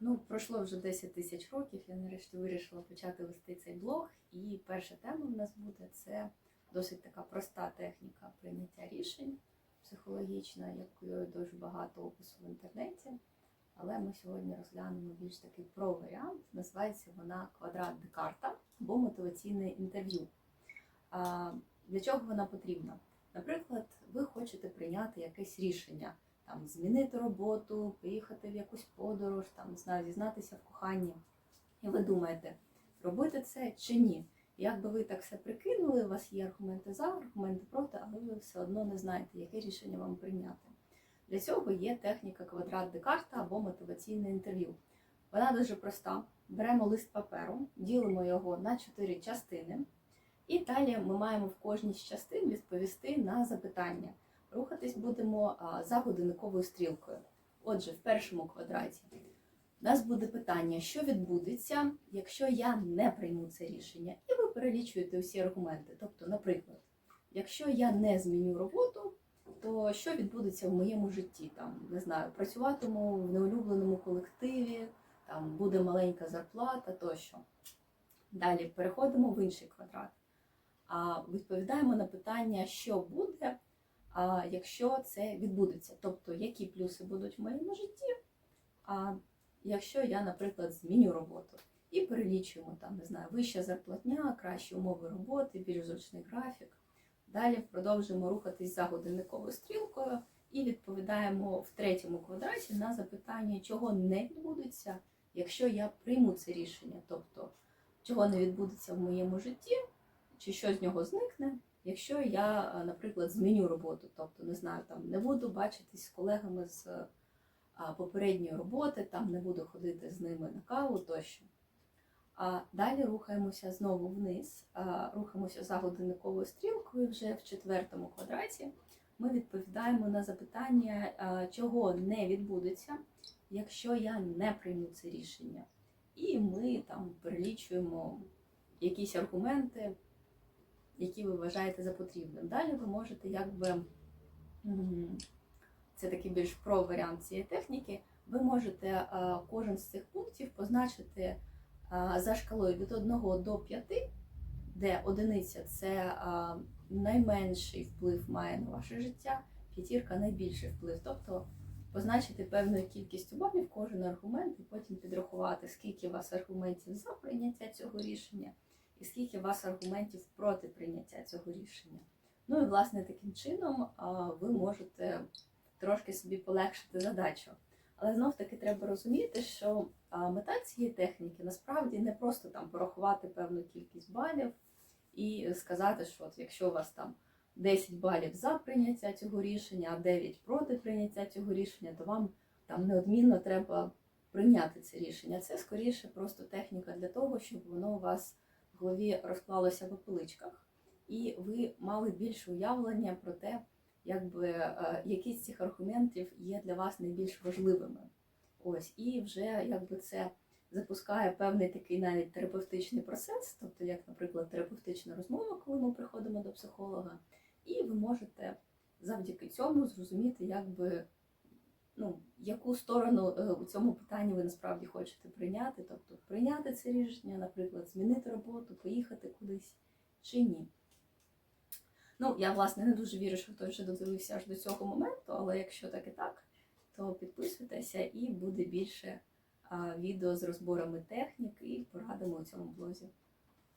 Ну, пройшло вже 10 тисяч років. Я нарешті вирішила почати вести цей блог. І перша тема в нас буде це досить така проста техніка прийняття рішень психологічна, якою дуже багато опису в інтернеті. Але ми сьогодні розглянемо більш такий про варіант. Називається вона квадрат Декарта або мотиваційне інтерв'ю. Для чого вона потрібна? Наприклад, ви хочете прийняти якесь рішення, там змінити роботу, поїхати в якусь подорож, там не знаю, зізнатися в коханні. І ви думаєте, робити це чи ні? Як би ви так все прикинули, у вас є аргументи за, аргументи проти, але ви все одно не знаєте, яке рішення вам прийняти. Для цього є техніка квадрат Декарта або мотиваційне інтерв'ю. Вона дуже проста. Беремо лист паперу, ділимо його на чотири частини, і далі ми маємо в кожній з частин відповісти на запитання. Рухатись будемо за годинниковою стрілкою. Отже, в першому квадраті у нас буде питання, що відбудеться, якщо я не прийму це рішення, і ви перелічуєте усі аргументи. Тобто, наприклад, якщо я не зміню роботу, то що відбудеться в моєму житті? Там не знаю, працюватиму в неулюбленому колективі, там буде маленька зарплата тощо. Далі переходимо в інший квадрат. А відповідаємо на питання, що буде, якщо це відбудеться. Тобто, які плюси будуть в моєму житті, а якщо я, наприклад, зміню роботу. І перелічуємо там, не знаю, вища зарплатня, кращі умови роботи, більш зручний графік. Далі продовжуємо рухатись за годинниковою стрілкою і відповідаємо в третьому квадраті на запитання, чого не відбудеться, якщо я прийму це рішення. Тобто, чого не відбудеться в моєму житті, чи що з нього зникне, якщо я, е, наприклад, зміню роботу. Тобто, не знаю, там не буду бачитись з колегами з попередньої роботи, там не буду ходити з ними на каву тощо. А далі рухаємося знову вниз, рухаємося за годинниковою стрілкою вже в четвертому квадраті. Ми відповідаємо на запитання, чого не відбудеться, якщо я не прийму це рішення. І ми там перелічуємо якісь аргументи, які ви вважаєте за потрібним. Далі ви можете якби це такий більш про варіант цієї техніки. Ви можете кожен з цих пунктів позначити за шкалою від 1 до 5, де одиниця це найменший вплив має на ваше життя, п'ятірка найбільший вплив. Тобто позначити певною кількістю балів кожен аргумент і потім підрахувати, скільки у вас аргументів за прийняття цього рішення, і скільки у вас аргументів проти прийняття цього рішення. Ну і власне таким чином ви можете трошки собі полегшити задачу. Але знов таки треба розуміти, що мета цієї техніки насправді не просто там порахувати певну кількість балів і сказати, що от якщо у вас там 10 балів за прийняття цього рішення, а 9 проти прийняття цього рішення, то вам там неодмінно треба прийняти це рішення. Це скоріше просто техніка для того, щоб воно у вас в голові розклалося по поличках, і ви мали більше уявлення про те, якби е, які з цих аргументів є для вас найбільш важливими. Ось, і вже якби це запускає певний такий навіть терапевтичний процес, тобто, як, наприклад, терапевтична розмова, коли ми приходимо до психолога, і ви можете завдяки цьому зрозуміти, якби ну, яку сторону е, у цьому питанні ви насправді хочете прийняти, тобто прийняти це рішення, наприклад, змінити роботу, поїхати кудись чи ні. Ну, я власне не дуже вірю, що хтось вже додивився аж до цього моменту, але якщо так і так, то підписуйтеся і буде більше а, відео з розборами технік і порадами у цьому блозі.